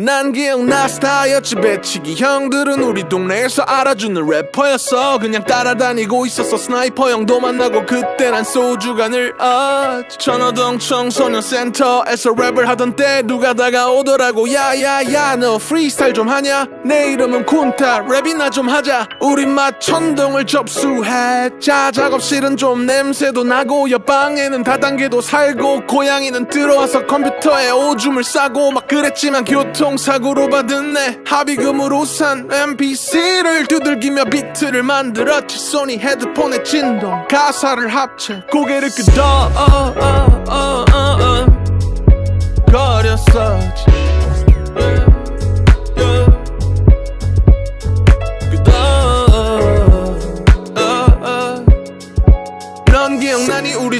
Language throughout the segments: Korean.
난 기억나 스타였지 배치기. 형들은 우리 동네에서 알아주는 래퍼였어. 그냥 따라다니고 있었어. 스나이퍼 형도 만나고 그때 난 소주가 늘 아, 천호동 청소년 센터에서 랩을 하던 때 누가 다가오더라고. 야야야 너 프리스타일 좀 하냐? 내 이름은 쿤타 랩이나 좀 하자. 우리 맛 천동을 접수했자 작업실은 좀 냄새도 나고 옆방에는 다단계도 살고 고양이는 들어와서 컴퓨터에 오줌을 싸고 막 그랬지만 교통 사고로 받은 내 합의금으로 산 MPC를 두들기며 비트를 만들었지 소니 헤드폰에 진동 가사를 합체 고개를 끄덕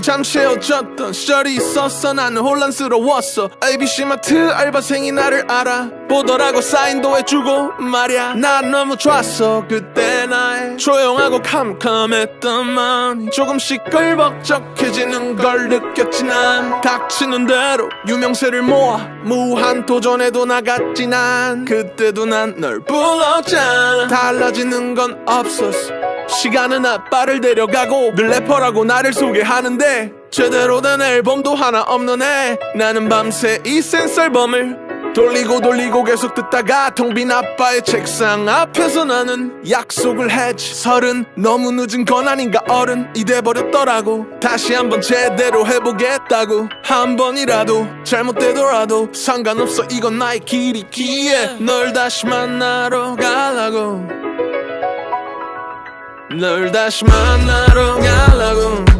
우리 잠시 헤어졌던 시절이 있었어 나는 혼란스러웠어. ABC 마트 알바생이 나를 알아보더라고 사인도 해주고 말야. 난 너무 좋았어. 그때 나의 조용하고 캄캄했던 마음이 조금씩 걸벅적해지는 걸 느꼈지. 난 닥치는 대로 유명세를 모아 무한 도전에도 나갔지. 난 그때도 난 널 불렀잖아. 달라지는 건 없었어 시간은 아빠를 데려가고 늘 래퍼라고 나를 소개하는데 제대로 된 앨범도 하나 없는 애. 나는 밤새 이 센서 앨범을 돌리고 돌리고 계속 듣다가 텅 빈 아빠의 책상 앞에서 나는 약속을 했지. 서른 너무 늦은 건 아닌가 어른이 돼버렸더라고. 다시 한번 제대로 해보겠다고. 한 번이라도 잘못되더라도 상관없어. 이건 나의 길이기에 널 다시 만나러 가려고 널 다시 만나러 가려고